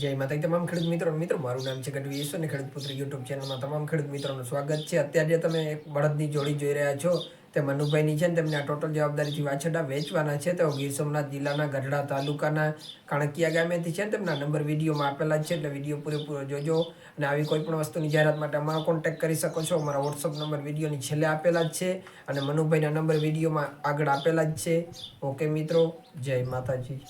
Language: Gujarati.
જય માતાજી, તમામ ખેડૂત મિત્રો મિત્રો, મારું નામ છે ગઢવી ઈશ્વર અને ખેડૂત પુત્ર યુટ્યુબ ચેનલમાં તમામ ખેડૂત મિત્રોનું સ્વાગત છે. અત્યારે તમે એક બળદની જોડી જોઈ રહ્યા છો તે મનુભાઈની છે ને તેમને આ ટોટલ જવાબદારીથી વાછડા વેચવાના છે. તેઓ ગીર સોમનાથ જિલ્લાના ગઢડા તાલુકાના કાણકિયા ગામેથી છે ને તેમના નંબર વિડીયોમાં આપેલા જ છે, એટલે વીડિયો પૂરેપૂરો જોજો અને આવી કોઈ પણ વસ્તુની જાહેરાત માટે અમારો કોન્ટેક્ટ કરી શકો છો. અમારા વોટ્સઅપ નંબર વિડીયોની છેલ્લે આપેલા જ છે અને મનુભાઈના નંબર વિડીયોમાં આગળ આપેલા જ છે. ઓકે મિત્રો, જય માતાજી.